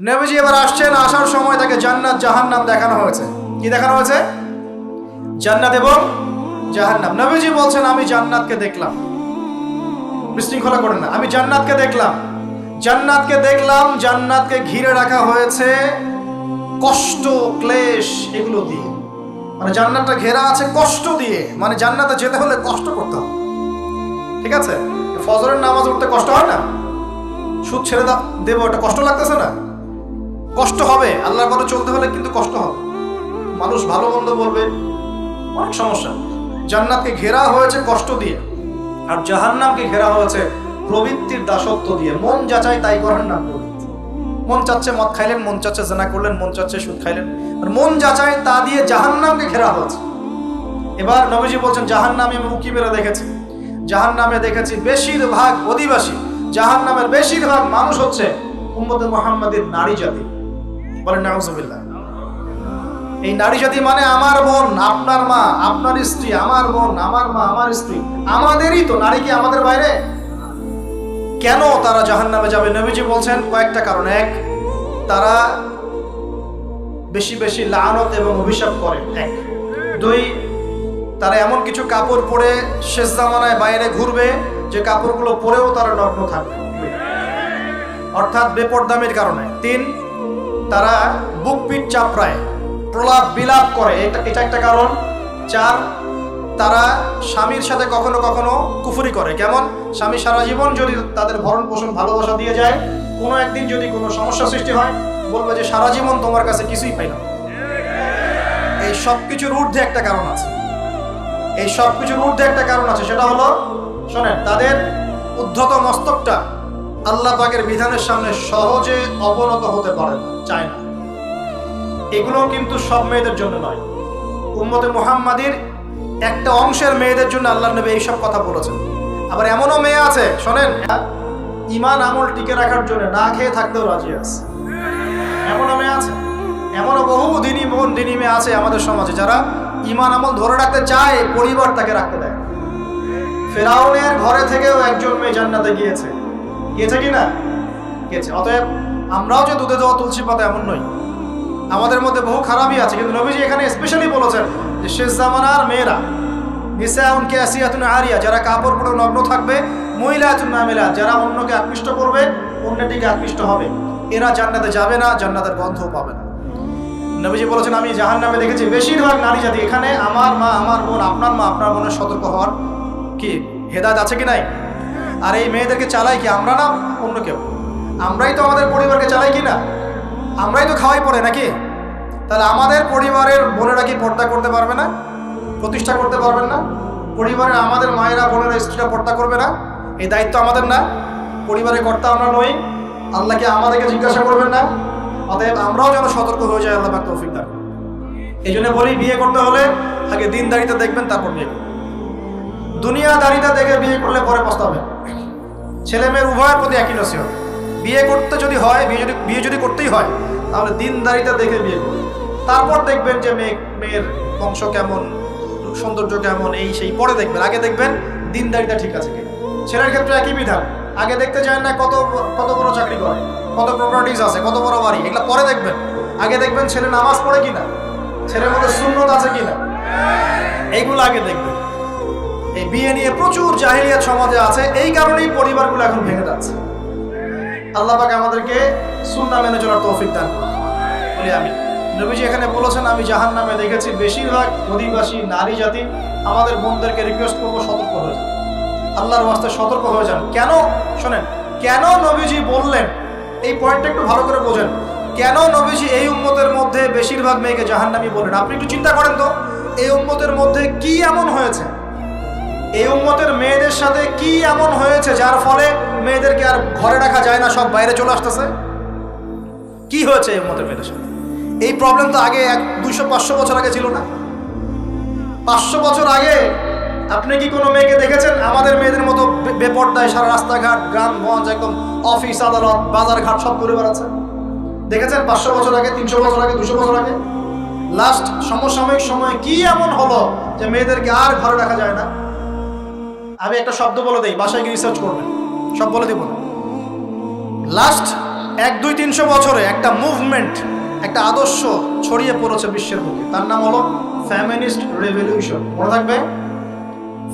নবীজি এবার আসছেন, আসার সময় তাকে জান্নাত জাহান্নাম দেখানো হয়েছে। কি দেখানো হয়েছে? জান্নাত এবং জাহান্নাম। নবীজি বলছেন, আমি জান্নাতকে দেখলাম। বিশৃঙ্খলা করেন না। আমি জান্নাতকে দেখলাম। জান্নাতকে দেখলাম, জান্নাতকে ঘিরে রাখা হয়েছে কষ্ট, ক্লেশ এগুলো দিয়ে। মানে জান্নাতটা ঘেরা আছে কষ্ট দিয়ে। মানে জান্নাতে যেতে হলে কষ্ট করতে হবে। ঠিক আছে? ফজরের নামাজ উঠতে কষ্ট হয় না? সুদ ছেড়ে দেবো, ওটা কষ্ট লাগতেছে না? কষ্ট হবে, আল্লাহর পথে চলতে হলে কিন্তু কষ্ট হবে। মানুষ ভালো মন্দ বলবে, অনেক সমস্যা। জান্নাতকে ঘেরা হয়েছে কষ্ট দিয়ে, আর জাহান্নামকে ঘেরা হয়েছে প্রবৃত্তির দাসত্ব দিয়ে। মন যা যাচাই তাই করেন না মন চাচ্ছে মদ খাইলেন, মন চাচ্ছে জেনা করলেন, মন চাচ্ছে সুদ খাইলেন। আর মন যাচাই তা দিয়ে জাহান্নামকে ঘেরা হয়েছে। এবার নবীজি বলছেন, জাহান্নামে আমি উকি দেখেছি। জাহান্নামে দেখেছি বেশিরভাগ অধিবাসী। জাহান্নামের বেশিরভাগ মানুষ হচ্ছে মোহাম্মদের নারী জাতি। বলেন, নাউজুবিল্লাহ। এই নারী জাতি মানে আমার বোন, আপনার মা, আপনার স্ত্রী, আমার বোন, আমার মা, আমার স্ত্রী। আমাদেরই তো, নারী কি আমাদের বাইরে? কেন তারা জাহান্নামে যাবে? নবীজি বলছেন কয়েকটা কারণ। এক, তারা বেশি বেশি লানত এবং অভিশাপ করে। এক, দুই, তারা এমন কিছু কাপড় পরে শেষ জামানায় বাইরে ঘুরবে, যে কাপড়গুলো পরেও তারা নগ্ন থাকবে। অর্থাৎ বেপরদামের কারণে। তিন তারা বুক পিট চাপড়ায়, প্রলাপ বিলাপ করে। এটা এটা একটা কারণ। চার, তারা স্বামীর সাথে কখনো কখনো কুফুরি করে। কেমন? স্বামী সারা জীবন যদি তাদের ভরণ পোষণ ভালোবাসা দিয়ে যায়, কোনো একদিন যদি কোনো সমস্যা সৃষ্টি হয়, বলবে যে সারা জীবন তোমার কাছে কিছুই পাই না। এই সব কিছুর ঊর্ধ্বে একটা কারণ আছে। এই সব কিছুর ঊর্ধ্বে একটা কারণ আছে, সেটা হলো, শোনেন, তাদের উদ্ধত মস্তকটা আল্লাহ পাকের বিধানের সামনে সহজে অবনত হতে পারে না চায় না। এগুলো কিন্তু সব মেয়েদের জন্য নয়। উম্মতে মুহাম্মাদির একটা অংশের মেয়েদের জন্য আল্লাহ নবী এইসব কথা বলেছেন। আবার এমনও মেয়ে আছে, শোনেন ইমান আমল টিকে রাখার জন্য না খেয়ে থাকতেও রাজি আছে। এমনও মেয়ে আছে, এমনও বহু দিনই মন দিনই মেয়ে আছে আমাদের সমাজে যারা ইমান আমল ধরে রাখতে চায়, পরিবার তাকে রাখতে দেয় ফেরাউনের ঘরে থেকেও একজন মেয়ে জান্নাতে গিয়েছে। গিয়েছে কি না গিয়েছে অতএব আমরাও যে দুধে দেওয়া তুলসী পাতা এমন নই। আমাদের মধ্যে বহু খারাপই আছে, কিন্তু নবীজি এখানে স্পেশালি বলেছেন যে, শেষ জামানার মেয়েরা, নিসাউন ক্যাসিয়াতুন আরিয়া, যারা কাপড় পরে নগ্ন থাকবে, মহিলাতুন নামিলা যারা অন্যকে আকৃষ্ট করবে অন্যের দিকে আকৃষ্ট হবে। এরা জান্নাতে যাবে না, জান্নাতের গন্ধও পাবে না। নবীজি বলেছেন, আমি জাহান নামে দেখেছি, বেশিরভাগ নারী জাতি এখানে আমার মা, আমার বোন, আপনার মা, আপনার বোনের সতর্ক হওয়ার কি হেদায়ত আছে কি নাই? আর এই মেয়েদেরকে চালাই কি আমরা না? অন্য কেউ। আমরাই তো আমাদের পরিবারকে চালাই কি না? আমরাই তো খাওয়াই পড়ে নাকি? তাহলে আমাদের পরিবারের বোনেরা কি পর্দা করতে পারবে না? প্রতিষ্ঠা করতে পারবেন না? পরিবারের আমাদের মায়েরা, বোনেরা, স্ত্রীরা পর্দা করবে না? এই দায়িত্ব আমাদের না? পরিবারের কর্তা আমরা নই। আল্লাহকে আমাদেরকে জিজ্ঞাসা করবেন না। অতএব আমরাও যেন সতর্ক হয়ে যাই, আল্লাহ পাক তৌফিক দান এই জন্য বলি, বিয়ে করতে হলে আগে দিন দিনদারিতে দেখবেন, তারপর বিয়ে করবেন দুনিয়াদারিতা দেখে বিয়ে করলে পরে পস্তাবে। ছেলে মেয়ের উভয়ের প্রতি একই নসিহত বিয়ে করতে যদি হয়, বিয়ে যদি বিয়ে যদি করতেই হয়, তাহলে দিনদারিতা দেখে বিয়ে করবে। তারপর দেখবেন যে মেয়ে মেয়ের বংশ কেমন, সৌন্দর্য কেমন, এই সেই পরে দেখবেন। আগে দেখবেন দিনদারিতা ঠিক আছে ছেলের ক্ষেত্রে একই বিধান। আগে দেখতে চান না কত কত বড় চাকরি করে, কত প্রপার্টিজ আছে, কত বড় বাড়ি, এগুলো পরে দেখবেন। আগে দেখবেন ছেলে নামাজ পড়ে কিনা, ছেলের মধ্যে সুন্নত আছে কিনা এইগুলো আগে দেখবেন। এই বিয়ে নিয়ে প্রচুর জাহিলিয়াত সমাজে আছে, এই কারণেই পরিবারগুলো এখন ভেঙে যাচ্ছে। আল্লাহ পাক আমাদেরকে সুন্না মেনে চলার তৌফিক দান। বলি আমি নবীজি এখানে বলেছেন, আমি জাহান নামে দেখেছি বেশিরভাগ অধিবাসী নারী জাতি আমাদের বোনদেরকে রিকোয়েস্ট করব সতর্ক হয়ে যান। আল্লাহর বাস্তে সতর্ক হয়ে যান। কেন? শোনেন, কেন নবীজি বললেন? এই পয়েন্টটা একটু ভালো করে বোঝেন। কেন নবীজি এই উম্মতের মধ্যে বেশিরভাগ মেয়েকে জাহান্নামী বললেন? আপনি একটু চিন্তা করেন তো, এই উম্মতের মধ্যে কি এমন হয়েছে? এই উম্মতের মেয়েদের সাথে কি এমন হয়েছে যার ফলে মেয়েদেরকে আর ঘরে রাখা যায় না, সব বাইরে চলে আসতেছে? কি হয়েছে এই উম্মতের মেয়েদের সাথে? এই প্রবলেম তো আগে এক, দুইশো, পাঁচশো বছর আগে ছিল না? পাঁচশো বছর আগে আপনি কি কোনো মেয়েকে দেখেছেন? আমাদের মেয়েদের মতো বেপর্দায় সারা রাস্তাঘাট গ্রামগঞ্জ একদম অফিস আদালত, বাজারঘাট, সব করে বেড়াচ্ছে। দেখেছেন পাঁচশো বছর আগে, তিনশো বছর আগে, দুশো বছর আগে? লাস্ট সমসাময়িক সময়ে কি এমন হলো যে মেয়েদেরকে আর ঘরে রাখা যায় না? আমি একটা শব্দ বলে দেই, বাসায় গিয়ে রিসার্চ করবেন। সব বলে দিব লাস্ট এক, দুই, তিনশো বছরে একটা মুভমেন্ট একটা আদর্শ ছড়িয়ে পড়েছে বিশ্বের বুকে। তার নাম হলো ফ্যামিনিস্ট রেভলিউশন মনে থাকবে?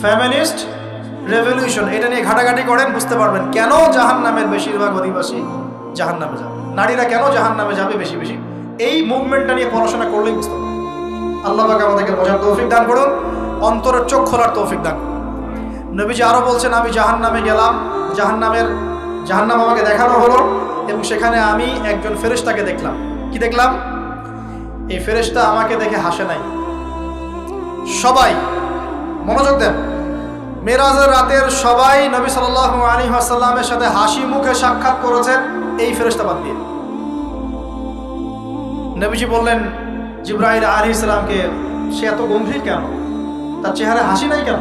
ফ্যামিনিস্ট রেভলিউশন এটা নিয়ে ঘাটাঘাটি করেন, বুঝতে পারবেন কেন জাহান নামের বেশিরভাগ অধিবাসী জাহান নামে যাবে। নারীরা কেন জাহান নামে যাবে বেশি বেশি? এই মুভমেন্টটা নিয়ে পড়াশোনা করলেই বুঝতে পারবেন। আল্লাহ আমাদেরকে বোঝার তৌফিক দান করুন, অন্তরের চোখ খোলার তৌফিক দান করুন। নবীজি আরও বলছেন, আমি জাহান নামে গেলাম। জাহান নামের জাহান নাম আমাকে দেখানো হলো এবং সেখানে আমি একজন ফেরেশতাকে দেখলাম। কি দেখলাম? এই ফেরেশতা আমাকে দেখে হাসে নাই। সবাই, মনোযোগ দেন। মেরাজের রাতের সবাই নবী সাল্লাহ আলী আসাল্লামের সাথে হাসি মুখে সাক্ষাৎ করেছেন এই ফেরেশতা বাদ দিয়ে। নবীজি বললেন জিব্রাহিল আলী ইসলামকে সে এত গম্ভীর কেন? তার চেহারা হাসি নাই কেন?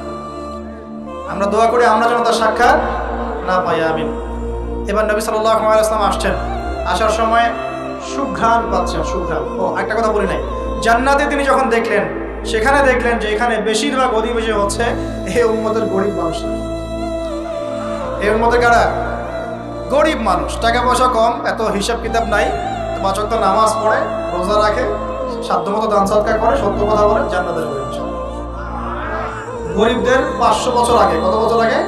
আমরা দোয়া করি, আমরা যেন তার সাক্ষাৎ না পাই, আমিন। এবার নবী সাল্লাহ আসলাম আসছেন। আসার সময় সুঘ্রাণ পাচ্ছেন, সুঘ্রাণ। ও, একটা কথা বলি নাই। জান্নাতে তিনি যখন দেখলেন, সেখানে দেখলেন যে এখানে বেশিরভাগ অধিবেশী হচ্ছে এই উম্মতের গরিব মানুষ। এই উম্মতের কারা? গরিব মানুষ। টাকা পয়সা কম, এত হিসাব কিতাব নাই। পাঁচক নামাজ পড়ে, রোজা রাখে, সাধ্যমতো দান সৎকার করে, সত্য কথা বলে জান্নাতের গরিব গরিবদের পাঁচশো বছর আগে, কত বছর আগে?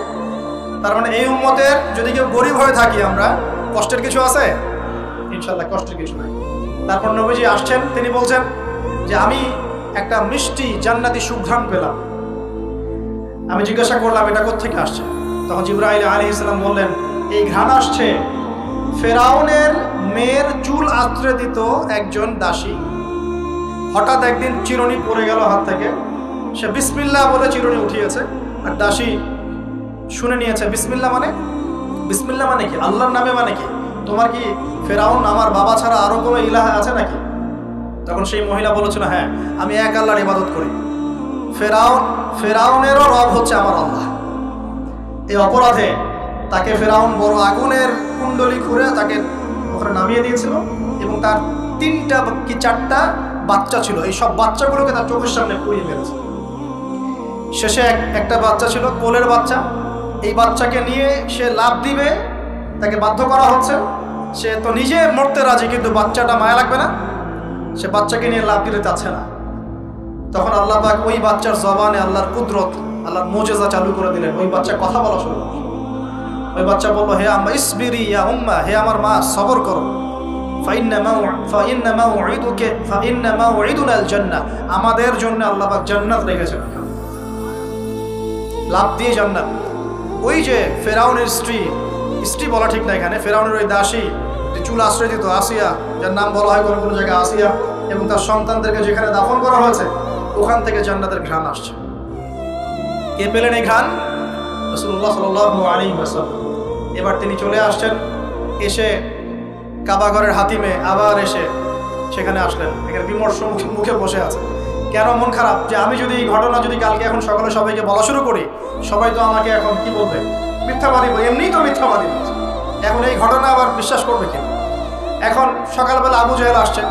তার মানে এই উম্মতের যদি কেউ গরিব হয়ে থাকি আমরা, কষ্টের কিছু আছে? ইনশাল্লাহ কষ্টের কিছু নাই। তারপর নবীজি আসছেন, তিনি বলছেন যে আমি একটা মিষ্টি জান্নাতি সুঘ্রাণ পেলাম। আমি জিজ্ঞাসা করলাম, এটা কোথেকে আসছে? তখন জিব্রাহিল আলী ইসলাম বললেন, এই ঘ্রাণ আসছে ফেরাউনের মেয়ের চুল আঁচড়ে দিত একজন দাসী। হঠাৎ একদিন চিরুনি পড়ে গেল হাত থেকে। সে বিসমিল্লা বলে চিরুনি উঠিয়েছে। আর দাসী শুনে নিয়েছে বিসমিল্লা মানে? বিসমিল্লা মানে কি? আল্লাহর নামে মানে কি? তোমার কি ফেরাউন আমার বাবা ছাড়া আরও কোনো ইলাহা আছে নাকি? তখন সেই মহিলা বলেছিল হ্যাঁ আমি এক আল্লাহর ইবাদত করি। ফেরাউন, ফেরাউনেরও রব হচ্ছে আমার আল্লাহ। এই অপরাধে তাকে ফেরাউন বড় আগুনের কুণ্ডলি খুঁড়ে তাকে ওখানে নামিয়ে দিয়েছিল এবং তার তিনটা কি চারটা বাচ্চা ছিল। এই সব বাচ্চাগুলোকে তার চোখের সামনে পুড়িয়ে মেরেছে। শেষে একটা বাচ্চা ছিল, কোলের বাচ্চা। এই বাচ্চাকে নিয়ে সে লাভ দিবে, তাকে বাধ্য করা হচ্ছে। সে তো নিজে মরতে রাজি, কিন্তু বাচ্চাটা মায়া লাগবে না। সে বাচ্চাকে নিয়ে লাভ দিতে চাচ্ছে না। তখন আল্লাহ পাক ওই বাচ্চার জবানে আল্লাহর কুদরত, আল্লাহর মোজেজা চালু করে দিলেন। ওই বাচ্চা কথা বলা শুরু ওই বাচ্চা বলল, হে আম্মা, ইসবিরি ইয়া উম্মা, হে আমার মা, সবর করো। আমাদের জন্য আল্লাহ পাক জান্নাত রেখেছেন। লাভ দিয়ে জান্নাত ওই যে ফেরাউনের স্ত্রী স্ত্রী বলা ঠিক না এখানে, ফেরাউনের ওই দাসী, যে চুল আশ্রয় দিত আসিয়া, যার নাম বলা হয় কোনো কোনো জায়গায় আসিয়া, এবং তার সন্তানদেরকে যেখানে দাফন করা হয়েছে, ওখান থেকে জান্নাতের ঘ্রাণ আসছে। কে পেলেন এই ঘ্রাণ? রসুল্লাহ সাল আলী এবার তিনি চলে আসছেন, এসে কাবাঘরের হাতিমে আবার এসে সেখানে আসলেন। এখানে বিমর্ষ মুখে মুখে বসে আছে। কেন মন খারাপ? যে আমি যদি এই ঘটনা যদি কালকে এখন সকালে সবাইকে বলা শুরু করি সবাই তো আমাকে এখন কি বলবে? মিথ্যাবাদী এমনিই তো মিথ্যাবাদী বলছে। এখন এই ঘটনা আবার বিশ্বাস করবে কি? এখন সকালবেলা আবু জাহেল আসছে,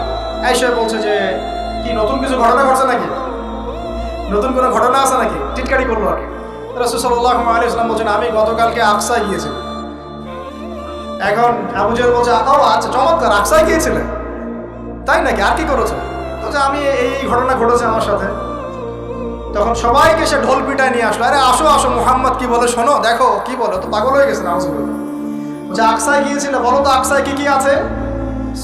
এসে বলছে যে, কি নতুন কিছু ঘটনা ঘটছে নাকি? নতুন কোনো ঘটনা আছে নাকি? টিটকারি করল আর কি। রসুল্লাহ আলী ইসলাম বলছেন, আমি গতকালকে আকসায় গিয়েছিলাম। এখন আবু জাহেল বলছে, ও আচ্ছা চমৎকার, আকসায় গিয়েছিলেন তাই নাকি? আর কি করেছে? বলছে, আমি এই ঘটনা ঘটেছে আমার সাথে। তখন সবাইকে সে ঢোল পিটায় নিয়ে আসলো। আরে আসো আসো, মোহাম্মদ কি বলে শোনো, দেখো, কি বলো, তো পাগল হয়ে গেছে নামাজ বলছে আকসায় গিয়েছিল, বলো তো আকসায় কি কি আছে?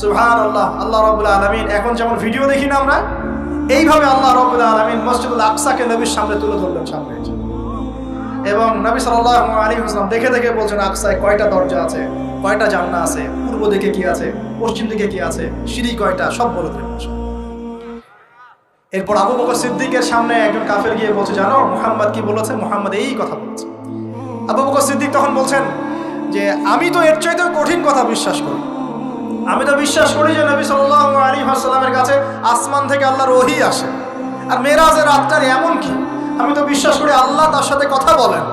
সুহান আল্লাহ আল্লাহ রবুল্লা আলমিন। এখন যেমন ভিডিও দেখি না আমরা, এইভাবে আল্লাহ রবুল্লা আলমিন মসজিদুল আকসাকে নবীর সামনে তুলে ধরলেন সামনে। এবং নবী সাল্লাহ আলী হাসলাম দেখে দেখে বলছেন, আকসায় কয়টা দরজা আছে? কয়টা জান্না আছে? পূর্ব দিকে কি আছে? পশ্চিম দিকে কি আছে? সিঁড়ি কয়টা? সব বলে দিলেন এরপর আবু বকর সিদ্দিকের সামনে একজন কাফের গিয়ে বলছে, জানো, মোহাম্মদ কি বলেছে? মোহাম্মদ এই কথা বলছে। আবু বকর সিদ্দিক তখন বলছেন যে, আমি তো এর চাইতেও কঠিন কথা বিশ্বাস করি। আমি তো বিশ্বাস করি যে নবী সাল্লাল্লাহু আলাইহি ওয়াসাল্লামের কাছে আসমান থেকে আল্লাহর ওহী আসে। আর মেরাজের রাতটার এমন কি? আমি তো বিশ্বাস করি আল্লাহ তার সাথে কথা বলেন।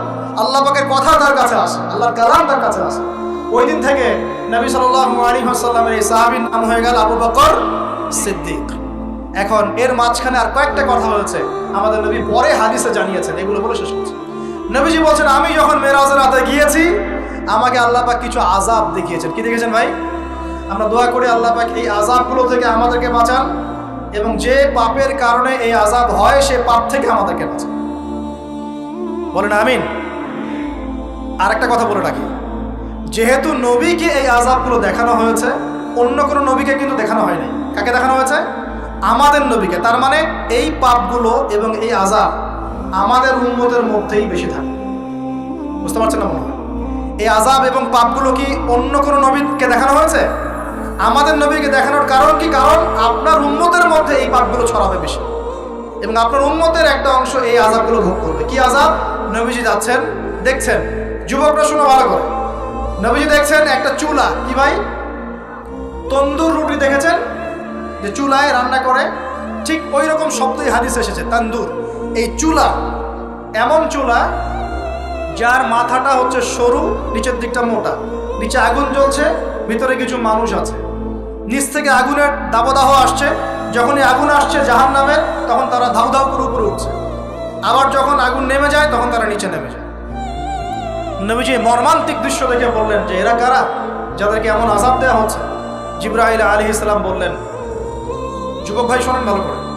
আল্লাহ পাকের কথা তার কাছে আসে, আল্লাহর কালাম তার কাছে আসে। ওই দিন থেকে নবী সাল্লাল্লাহু আলাইহি ওয়াসাল্লামের এই সাহাবীর নাম হয়ে গেল আবু বকর সিদ্দিক। এখন এর মাঝখানে আর কয়েকটা কথা হয়েছে আমাদের নবী পরে হাদিসে জানিয়েছেন, এগুলো বলে শেষ করছি। নবীজি বলছেন, আমি যখন মেরাজের রাতে গিয়েছি, আমাকে আল্লাহ পাক কিছু আজাব দেখিয়েছেন। কি দেখেছেন ভাই? আমরা দোয়া করি আল্লাহ পাক এই আজাবগুলো থেকে আমাদেরকে বাঁচান এবং যে পাপের কারণে এই আজাব হয়, সে পাপ থেকে আমাদেরকে বাঁচান। বলেন আমিন। আর একটা কথা বলে রাখি। যেহেতু নবীকে এই আজাবগুলো দেখানো হয়েছে, অন্য কোনো নবীকে কিন্তু দেখানো হয়নি। কাকে দেখানো হয়েছে? আমাদের নবীকে, তার মানে এই পাপগুলো এবং এই আজাব আমাদের উন্মতের মধ্যেই বেশি থাকে। বুঝতে পারছেন না মনে এই আজাব এবং পাপগুলো কি অন্য কোনো নবীকে দেখানো হয়েছে? আমাদের নবীকে দেখানোর কারণ কি? কারণ আপনার উন্মতের মধ্যে এই পাপগুলো ছড়াবে বেশি। এবং আপনার উন্মতের একটা অংশ এই আজাবগুলো ভোগ করবে। কি আজাব নবীজি যাচ্ছেন, দেখছেন, যুবকরা শুনে ভালো করে। নবীজি দেখছেন একটা চুলা। কি ভাই? তন্দুর রুটি দেখেছেন? যে চুলায় রান্না করে, ঠিক ওই রকম শব্দই হাদিস এসেছে, তান্দুর। এই চুলা, এমন চুলা, যার মাথাটা হচ্ছে সরু, নিচের দিকটা মোটা। নিচে আগুন জ্বলছে, ভিতরে কিছু মানুষ আছে। নিচ থেকে আগুনের দাবদাহ আসছে, যখনই আগুন আসছে জাহান নামের তখন তারা ধাউ ধাউ করে উপরে উঠছে। আবার যখন আগুন নেমে যায়, তখন তারা নিচে নেমে যায়। নবীজি মর্মান্তিক দৃশ্য দেখে বললেন যে, এরা কারা? যাদেরকে এমন আজাব দেওয়া হচ্ছে? জিব্রাহিল আলী ইসলাম বললেন যুবক ভাই শোনেন ভালো করে।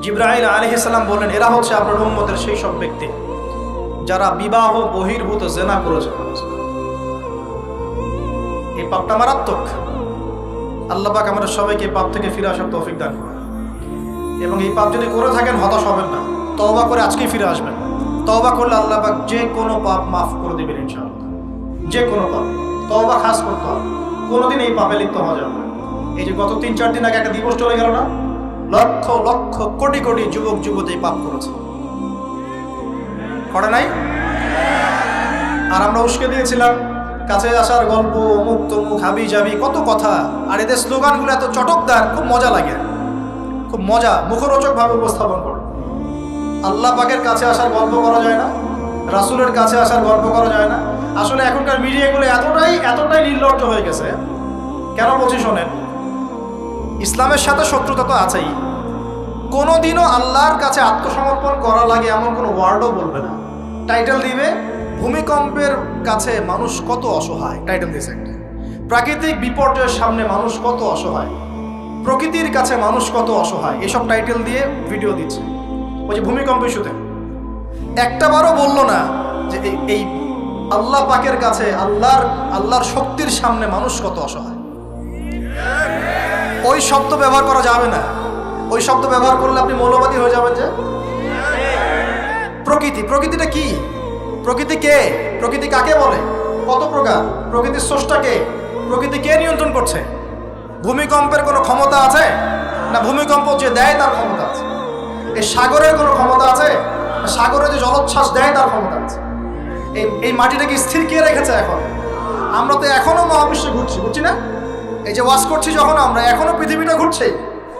জিব্রাহিল আলী ইসলাম বললেন, এরা হচ্ছে আপনার উম্মতের সেই সব ব্যক্তি যারা বিবাহ বহির্ভূত জেনা করেছে। এই পাপটা মারাত্মক। আল্লাহ পাক আমাদের সবাইকে পাপ থেকে ফিরে আসার তৌফিক দান এবং এই পাপ যদি করে থাকেন, হতাশ হবেন না। তওবা করে আজকেই ফিরে আসবেন। তওবা করলে আল্লাহ পাক যে কোনো পাপ মাফ করে দেবেন ইনশাআল্লাহ। যে কোনো পাপ। তওবা খাস করতে হবে। কোনোদিন এই পাপে লিপ্ত হওয়া যাবে এই যে গত তিন, চার দিন আগে একটা দিবস চলে গেল না? লক্ষ লক্ষ, কোটি কোটি যুবক, যুবতী পাপ করেছে। করে নাই? আর আমরা উস্কে দিয়েছিলাম, কাছে আসার গল্প, অমুক তমুক, হাবি যাবি কত কথা। আর এদের স্লোগানগুলো এত চটকদার, খুব মজা লাগে। খুব মজা, মুখরোচকভাবে উপস্থাপন করে। আল্লাহ পাকের কাছে আসার গল্প করা যায় না, রাসুলের কাছে আসার গল্প করা যায় না। আসলে এখনকার মিডিয়াগুলো এতটাই এতটাই নির্লজ্জ হয়ে গেছে। কেন বলছি শোনেন? ইসলামের সাথে শত্রুতা তো আছেই। কোনোদিনও আল্লাহর কাছে আত্মসমর্পণ করা লাগে এমন কোনো ওয়ার্ডও বলবে না। টাইটেল দিবে, ভূমিকম্পের কাছে মানুষ কত অসহায়, টাইটেল দিয়েছে একটা। প্রাকৃতিক বিপর্যয়ের সামনে মানুষ কত অসহায়, প্রকৃতির কাছে মানুষ কত অসহায়, এসব টাইটেল দিয়ে ভিডিও দিচ্ছে। ওই যে ভূমিকম্প ইস্যুতে। একটা বারও বলল না যে এই আল্লাহ পাকের কাছে, আল্লাহর আল্লাহর শক্তির সামনে মানুষ কত অসহায়। ওই শব্দ ব্যবহার করা যাবে না। ওই শব্দ ব্যবহার করলে আপনি মৌলবাদী হয়ে যাবেন যে। প্রকৃতি, প্রকৃতিটা কি? প্রকৃতি কে? প্রকৃতি কাকে বলে? কত প্রকার? প্রকৃতির স্রষ্টা কে? প্রকৃতি কে নিয়ন্ত্রণ করছে? ভূমিকম্পের কোনো ক্ষমতা আছে? না ভূমিকম্প যে দেয় তার ক্ষমতা আছে? এই সাগরের কোনো ক্ষমতা আছে? সাগরে যে জলোচ্ছ্বাস দেয় তার ক্ষমতা আছে? এই এই মাটিটাকে স্থির কে রেখেছে এখন? আমরা তো এখনও মহাবিশ্বে ঘুরছি, বুঝছি না? এই যে ওয়াশ করছি যখন আমরা, এখনও পৃথিবীটা ঘুরছে।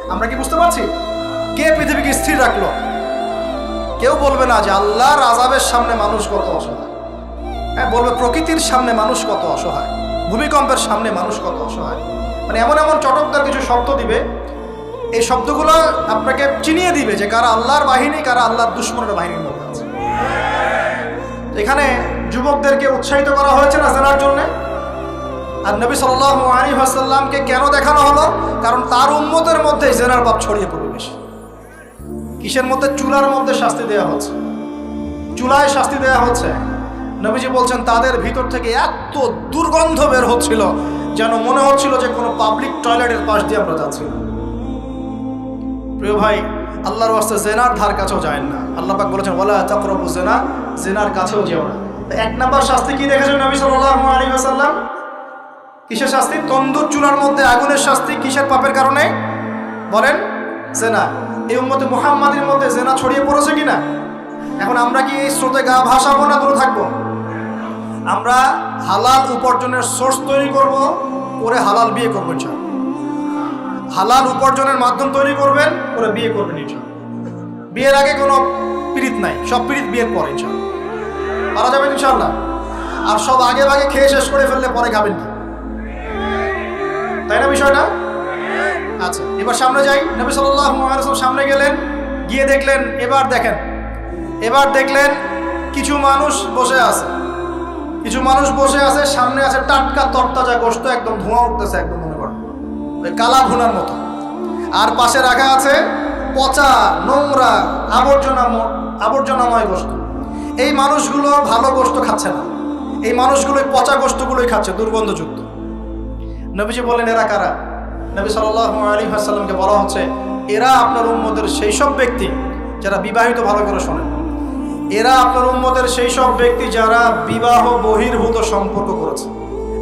আমরা কি বুঝতে পারছি? কে পৃথিবীকে স্থির রাখল? কেউ বলবে না যে আল্লাহর আজাবের সামনে মানুষ কত অসহায়। হ্যাঁ বলবে প্রকৃতির সামনে মানুষ কত অসহায়। ভূমিকম্পের সামনে মানুষ কত অসহায়। মানে এমন এমন চটকদার কিছু শব্দ দিবে। এই শব্দগুলো আপনাকে চিনিয়ে দিবে যে কারা আল্লাহর বাহিনী, কারা আল্লাহর দুশ্মনের বাহিনীর মধ্যে আছে। এখানে যুবকদেরকে উৎসাহিত করা হয়েছে না জানার আর নবী সাল্লাহ আলী হাসাল্লামকে কেন দেখানো হলো? কারণ তার উন্মতের মধ্যে জেনার বাপ ছড়িয়ে পড়বে বেশি। কিসের মধ্যে? চুলার মধ্যে শাস্তি দেওয়া হচ্ছে। চুলায় শাস্তি দেওয়া হচ্ছে। নবীজি বলছেন, তাদের ভিতর থেকে এত দুর্গন্ধ বের হচ্ছিল, যেন মনে হচ্ছিল যে কোনো পাবলিক টয়লেটের পাশ দিয়ে আমরা যাচ্ছি। প্রিয় ভাই, আল্লাহর ওয়াস্তে জেনার ধার কাছেও যায় না। আল্লাহ পাক বলেছেন, ওয়ালা তাকরাবু জেনা, জেনার কাছেও যেও না। এক নাম্বার শাস্তি কি দেখেছেন নবী সাল্লাল্লাহু আলাইহি ওয়াসাল্লাম? কিসের শাস্তি? তন্দুর চুলার মধ্যে আগুনের শাস্তি কিসের পাপের কারণে? বলেন, জেনা। এই উম্মতে মুহাম্মাদের মধ্যে জেনা ছড়িয়ে পড়েছে কিনা? এখন আমরা কি এই স্রোতে গা ভাসাবো না দূরে থাকব? আমরা হালাল উপার্জনের সোর্স তৈরি করব করে হালাল বিয়ে করবেন ইনশাআল্লাহ হালাল উপার্জনের মাধ্যম তৈরি করবেন করে বিয়ে করবেন ইনশাআল্লাহ বিয়ের আগে কোনো পীড়িত নাই, সব পীড়িত বিয়ের পরে ইনশাআল্লাহ পারা যাবেন ইনশাল্লাহ। আর সব আগে ভাগে খেয়ে শেষ করে ফেললে পরে খাবেন কি? তাই না বিষয়টা? আচ্ছা এবার সামনে যাই। নবী ওয়াসাল্লাম সামনে গেলেন, গিয়ে দেখলেন, এবার দেখেন, এবার দেখলেন কিছু মানুষ বসে আছে। কিছু মানুষ বসে আছে, সামনে আছে টাটকা তরতাজা গোস্ত একদম ধোঁয়া উঠতেছে, একদম মনে ওই কালা ভুনার মতো। আর পাশে রাখা আছে পচা, নোংরা, আবর্জনা আবর্জনাময় গোস্ত এই মানুষগুলো ভালো গোস্ত খাচ্ছে না। এই মানুষগুলো পচা গোস্তগুলোই খাচ্ছে, দুর্গন্ধযুক্ত। নবীজি বলেন, এরা কারা? নবী সাল্লাল্লাহু আলাইহি ওয়াসাল্লামকে বলা হচ্ছে, এরা আপনার উম্মতের সেই সব ব্যক্তি যারা বিবাহিত ভালো করে শোনেন। এরা আপনার উম্মতের সেই সব ব্যক্তি যারা বিবাহ বহির্ভূত সম্পর্ক করেছে।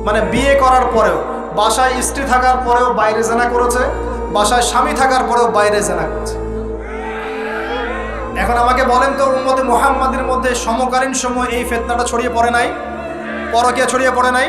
মানে বিয়ে করার পরেও, বাসায় স্ত্রী থাকার পরেও বাইরে জেনা করেছে, বাসায় স্বামী থাকার পরেও বাইরে জেনা করেছে। এখন আমাকে বলেন তো, উম্মতে মোহাম্মদের মধ্যে সমকালীন সময় এই ফেতনাটা ছড়িয়ে পড়ে নাই? পরকিয়া ছড়িয়ে পড়ে নাই?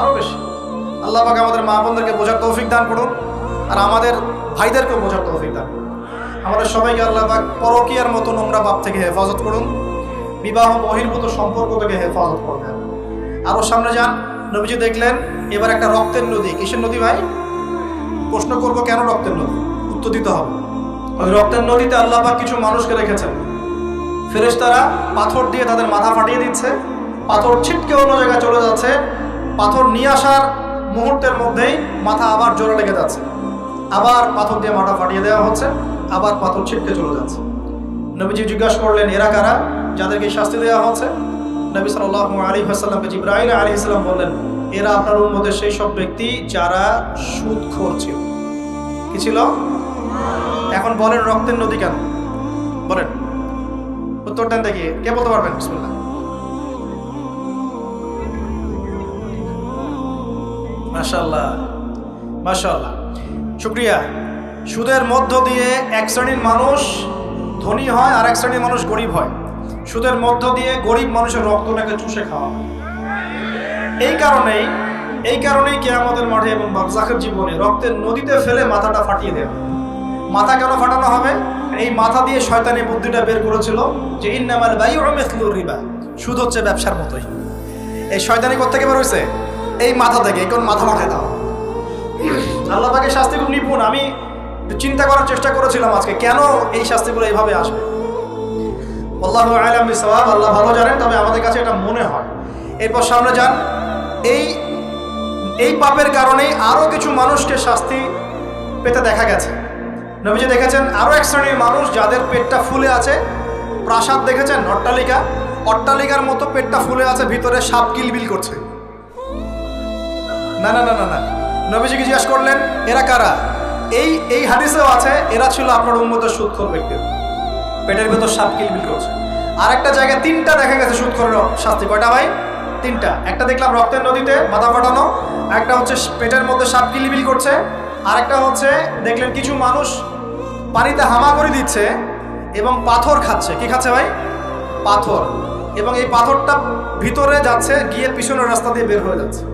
আরও বেশি। আল্লাহ পাক আমাদের মা বোনদেরকে বোঝার তৌফিক দান করুন আর আমাদের ভাইদেরকেও বোঝার তৌফিক দান করুন। আমাদের সবাইকে আল্লাহ পাক পরকিয়ার মতো নোংরা পাপ থেকে হেফাজত করুন। বিবাহ বহির্ভূত সম্পর্ক থেকে হেফাজত করবেন। আরও সামনে যান। নবীজি দেখলেন, এবার একটা রক্তের নদী। কিসের নদী ভাই? প্রশ্ন করব, কেন রক্তের নদী? উত্তর দিতে হবে। ওই রক্তের নদীতে আল্লাহ পাক কিছু মানুষকে রেখেছেন। ফেরেশতারা পাথর দিয়ে তাদের মাথা ফাটিয়ে দিচ্ছে। পাথর ছিটকে অন্য জায়গায় চলে যাচ্ছে। পাথর নিয়ে আসার মুহূর্তের মধ্যেই মাথা আবার জোরে লেগে যাচ্ছে। আবার পাথর দিয়ে মাথা ফাটিয়ে দেওয়া হচ্ছে, আবার পাথর ছিটকে চলে যাচ্ছে। নবীজি জিজ্ঞাসা করলেন, এরা কারা? যাদেরকে শাস্তি দেওয়া হচ্ছে। নবী সাল্লাহ আলী হাসাল্লামকে জিব্রাহিল আলী ইসলাম বললেন, এরা আপনার উন্মতের সেই সব ব্যক্তি যারা সুদখোর ছিল। কি ছিল? এখন বলেন রক্তের নদী কেন? বলেন। উত্তর দেন দেখি কে বলতে পারবেন? বিসমুল্লাহ। মাশাল্লাহ মাশাল্লাহ শুক্রিয়া। সুদের মধ্য দিয়ে এক শ্রেণির মানুষ ধনী হয় আর এক শ্রেণির মানুষ গরিব হয়। সুদের মধ্য দিয়ে গরিব মানুষের রক্তটাকে চুষে খাওয়া। এই কারণেই এই কারণেই কেয়ামতের মাঠে এবং বাবজাকের জীবনে রক্তের নদীতে ফেলে মাথাটা ফাটিয়ে দেওয়া মাথা কেন ফাটানো হবে? এই মাথা দিয়ে শয়তানি বুদ্ধিটা বের করেছিল যে ইন্নামাল মিথলুর রিবা। সুদ হচ্ছে ব্যবসার মতোই। এই শয়তানি কোথেকে বের হয়েছে? এই মাথা থেকে কোন মাথা মাথায় দাও। আল্লাহ পাকে শাস্তি খুব নিপুণ। আমি চিন্তা করার চেষ্টা করেছিলাম আজকে, কেন এই শাস্তিগুলো এইভাবে আসবে? আল্লাহ আলাম বিসওয়াব, আল্লাহ ভালো জানেন, তবে আমাদের কাছে এটা মনে হয়। এরপর সামনে যান। এই এই পাপের কারণেই আরও কিছু মানুষকে শাস্তি পেতে দেখা গেছে। নবীজি দেখেছেন আরও এক শ্রেণির মানুষ যাদের পেটটা ফুলে আছে, প্রাসাদ দেখেছেন, অট্টালিকা। অট্টালিকার মতো পেটটা ফুলে আছে, ভিতরে সাপ কিলবিল করছে। না না না না না। নবীজিকে জিজ্ঞাসা করলেন? এরা কারা? এই এই হাদিসেও আছে, এরা ছিল আপনার উন্মতের সুৎখর ব্যক্তি। পেটের ভেতর সাপ কিলবিল করছে। আর একটা জায়গায় তিনটা দেখা গেছে সুৎখরের শাস্তি। কয়টা ভাই? তিনটা। একটা দেখলাম রক্তের নদীতে মাথা ফাটানো, একটা হচ্ছে পেটের মধ্যে সাপ কিলবিল করছে আর একটা হচ্ছে দেখলেন কিছু মানুষ পানিতে হামা করে দিচ্ছে এবং পাথর খাচ্ছে। কি খাচ্ছে ভাই? পাথর। এবং এই পাথরটা ভিতরে যাচ্ছে, গিয়ে পিছনের রাস্তা দিয়ে বের হয়ে যাচ্ছে।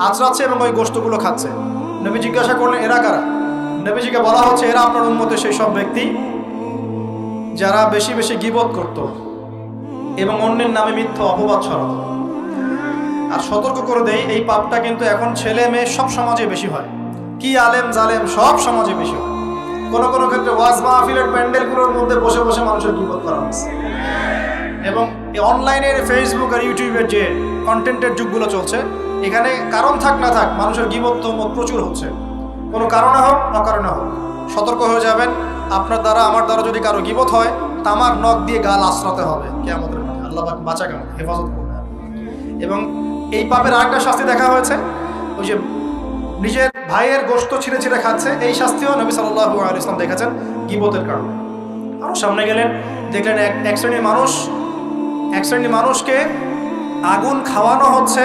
আঁচড়াচ্ছে এবং ওই গোষ্ঠগুলো খাচ্ছে। নবী জিজ্ঞাসা করলেন, এরা কারা? নবীজিকে বলা হচ্ছে, এরা আপনার উন্মতে সেই সব ব্যক্তি যারা বেশি বেশি গিবত করত এবং অন্যের নামে মিথ্যা অপবাদ ছড়াত। আর সতর্ক করে দেই, এই পাপটা কিন্তু এখন ছেলে মেয়ে সব সমাজে বেশি হয়। কি আলেম জালেম সব সমাজে বেশি হয়। কোনো কোনো ক্ষেত্রে ওয়াজ মাহফিলের প্যান্ডেলগুলোর মধ্যে বসে বসে মানুষের বিপদ করা হচ্ছে। এবং অনলাইনের ফেসবুক আর ইউটিউবের যে কন্টেন্টের যুগগুলো চলছে এখানে কারণ থাক না থাক, মানুষের গিবত্ব মত প্রচুর হচ্ছে। কোনো কারণে হোক অকারণে হোক, সতর্ক হয়ে যাবেন। আপনার দ্বারা, আমার দ্বারা যদি কারও গিবত হয়, তামার নখ দিয়ে গাল আশ্রাতে হবে কে আমাদের আল্লাহ বাঁচা কেমন হেফাজত করবে এবং এই পাপের আরেকটা শাস্তি দেখা হয়েছে, ওই যে নিজের ভাইয়ের গোস্ত ছিঁড়ে ছিঁড়ে খাচ্ছে, এই শাস্তিও নবী সাল্লাহ ইসলাম দেখেছেন গিবতের কারণে। আরও সামনে গেলেন, দেখলেন এক শ্রেণির মানুষ এক শ্রেণির মানুষকে আগুন খাওয়ানো হচ্ছে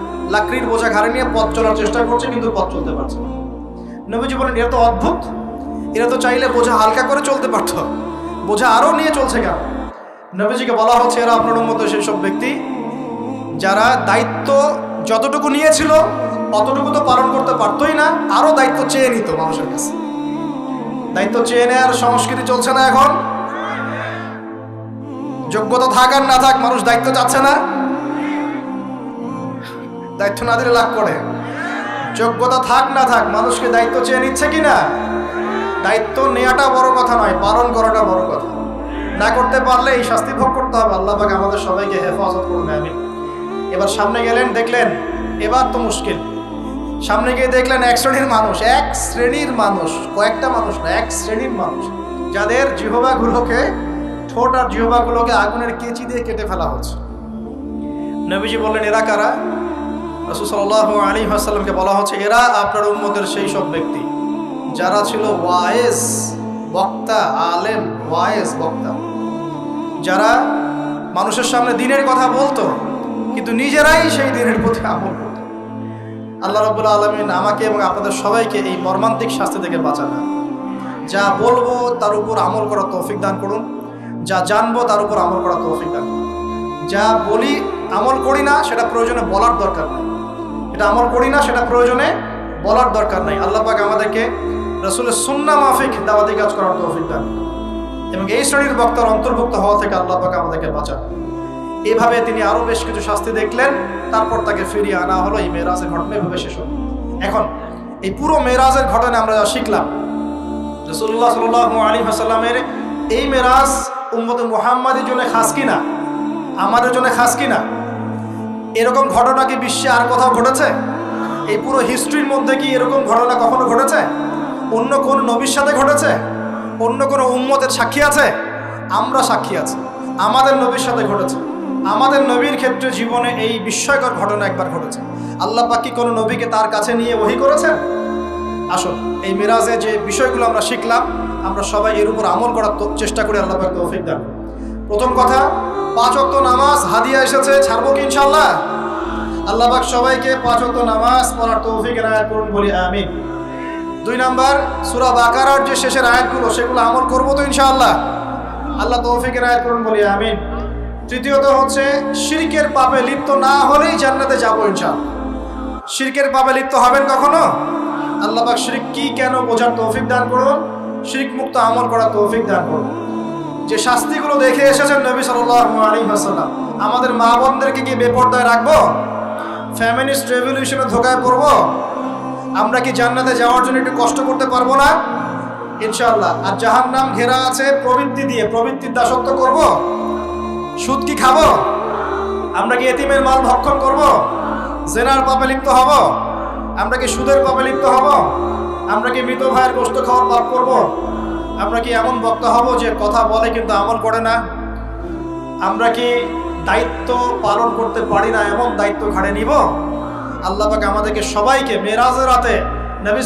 লাকড়ির বোঝা ঘাড়ে নিয়ে পথ চলার চেষ্টা করছে, কিন্তু পথ চলতে পারছে না। নবীজি বলেন এরা তো অদ্ভুত। এরা তো চাইলে বোঝা হালকা করে চলতে পারত। বোঝা আরও নিয়ে চলছে কেন? নবীজিকে বলা হচ্ছে, এরা আপনার মতো সেই সব ব্যক্তি। যারা দায়িত্ব যতটুকু নিয়েছিল, অতটুকু তো পালন করতে পারতোই না আরও দায়িত্ব চেয়ে নিত মানুষের কাছে। দায়িত্ব চেয়ে নেওয়ার সংস্কৃতি চলছে না এখন। যোগ্যতা থাক আর না থাক, মানুষ দায়িত্ব চাচ্ছে না। দায়িত্ব না দিলে লাভ করে? যোগ্যতা থাক না থাক, মানুষকে দায়িত্ব চেয়ে নিচ্ছে কি না দায়িত্ব নেওয়াটা বড় কথা নয়, পালন করাটা বড় কথা। না করতে পারলে এই শাস্তি ভোগ করতে হবে, আল্লাহ পাক আমাদের সবাইকে হেফাজত করবে আমি এবার সামনে গেলেন, দেখলেন, এবার তো মুশকিল। সামনে গিয়ে দেখলেন এক শ্রেণির মানুষ, এক শ্রেণির মানুষ, কয়েকটা মানুষ না, এক শ্রেণির মানুষ, যাদের জিহবাগুলোকে ঠোঁট আর জিহবাগুলোকে আগুনের কেচি দিয়ে কেটে ফেলা হচ্ছে। নবীজি বললেন, এরা কারা? রসুল সাল্লাহ আলী বলা হচ্ছে, এরা আপনার উম্মতের সেই সব ব্যক্তি। যারা ছিল ওয়ায়েস বক্তা, আলেম ওয়ায়েস বক্তা। যারা মানুষের সামনে দিনের কথা বলতো, কিন্তু নিজেরাই সেই দিনের প্রতি আমল করত। আল্লাহ রবুল আলমিন আমাকে এবং আপনাদের সবাইকে এই মর্মান্তিক শাস্তি থেকে বাঁচানো। যা বলব তার উপর আমল করা তৌফিক দান করুন। যা জানব তার উপর আমল করা তৌফিক দান করুন। যা বলি আমল করি না, সেটা প্রয়োজনে বলার দরকার নেই। এটা আমল করি না, সেটা প্রয়োজনে বলার দরকার নাই। আল্লাহ পাক আমাদেরকে রসুলের সুন্না মাফিক দাওয়াতি কাজ করার তৌফিক দান। এবং এই শ্রেণির বক্তার অন্তর্ভুক্ত হওয়া থেকে আল্লাহ পাক আমাদেরকে বাঁচান। এভাবে তিনি আরও বেশ কিছু শাস্তি দেখলেন, তারপর তাকে ফিরিয়ে আনা হলো, এই মেয়েরাজের ঘটনা এভাবে শেষ হলো। এখন, এই পুরো মেয়েরাজের ঘটনা আমরা যা শিখলাম রসুল্লাহ সাল আলী হাসাল্লামের এই মেরাজ উম্মত মুহাম্মাদের জন্য খাস কিনা? আমাদের জন্য খাস কিনা? এরকম ঘটনা কি বিশ্বে আর কোথাও ঘটেছে? এই পুরো হিস্ট্রির মধ্যে কি এরকম ঘটনা কখনো ঘটেছে? অন্য কোন নবীর সাথে ঘটেছে? অন্য কোনো উম্মতের সাক্ষী আছে? আমরা সাক্ষী আছি। আমাদের নবীর সাথে ঘটেছে। আমাদের নবীর ক্ষেত্রে জীবনে এই বিস্ময়কর ঘটনা একবার ঘটেছে। আল্লাহ পাক কি কোনো নবীকে তার কাছে নিয়ে ওহি করেছেন? আসুন, এই মিরাজে যে বিষয়গুলো আমরা শিখলাম, আমরা সবাই এর উপর আমল করার চেষ্টা করি, আল্লাহ পাক দান। প্রথম কথা পাঁচ নামাজ, হাদিয়া এসেছে, ছাড়বো কি ইনশাল্লাহ আল্লাহ পাক সবাইকে পাঁচ নামাজ পড়ার তৌফিক এনায়ত করুন বলি আমিন। দুই নাম্বার, সুরা বাকারার যে শেষের আয়াতগুলো, সেগুলো আমল করব তো ইনশাআল্লাহ। আল্লাহ তৌফিক এনায়ত করুন বলি আমিন। তৃতীয়ত হচ্ছে, শিরকের পাপে লিপ্ত না হলেই জান্নাতে যাব ইনশাআল্লাহ। শিরকের পাপে লিপ্ত হবেন কখনো? আল্লাহ পাক শিরিক কি কেন বোঝার তৌফিক দান করুন? শিরিক মুক্ত আমল করার তৌফিক দান করুন। যে শাস্তিগুলো দেখে এসেছেন নবী ওয়াসাল্লাম, আমাদের মা বোনদেরকে কি বেপর্দায় রাখব? ফ্যামিলিস্ট রেভলিউশনে ধোকায় পড়ব? আমরা কি জান্নাতে যাওয়ার জন্য একটু কষ্ট করতে পারব না? ইনশাল্লাহ আর জাহান্নাম ঘেরা আছে প্রবৃত্তি দিয়ে, প্রবৃত্তির দাসত্ব করব? সুদ কি খাব? আমরা কি এতিমের মাল ভক্ষণ করব? জেনার পাপে লিপ্ত হব? আমরা কি সুদের পাপে লিপ্ত হব? আমরা কি মৃত ভাইয়ের গোস্ত খাওয়ার পাপ করব? আমরা কি এমন বক্তা হব যে কথা বলে কিন্তু আমল করে না? আমরা কি দায়িত্ব পালন করতে পারি না, এমন দায়িত্ব ঘাড়ে নিব? আল্লাহ পাক আমাদেরকে সবাইকে মেরাজের রাতে নবী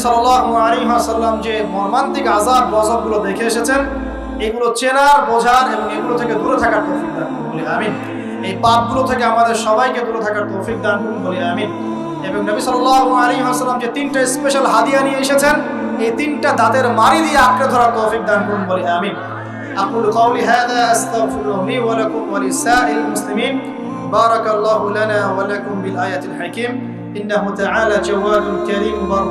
ওয়াসাল্লাম যে মর্মান্তিক আযাব, গজবগুলো দেখে এসেছেন, এগুলো চেনার, বোঝার এবং এগুলো থেকে দূরে থাকার তৌফিক দান বলি আমিন। এই পাপগুলো থেকে আমাদের সবাইকে দূরে থাকার তৌফিক দান করুন, বলি আমিন। এবং নবী সাল্লাল্লাহু আলাইহি ওয়াসাল্লাম যে তিনটা স্পেশাল হাদিয়া নিয়ে এসেছেন এই তিনটা দাঁতের মারি দিয়ে আঁকড়ে ধরার তৌফিক দান করুন বলি আমিন أقول قولي هذا أستغفر الله لي ولكم ولسائر المسلمين بارك الله لنا ولكم بالآية الحكيم إنه تعالى جواد كريم بر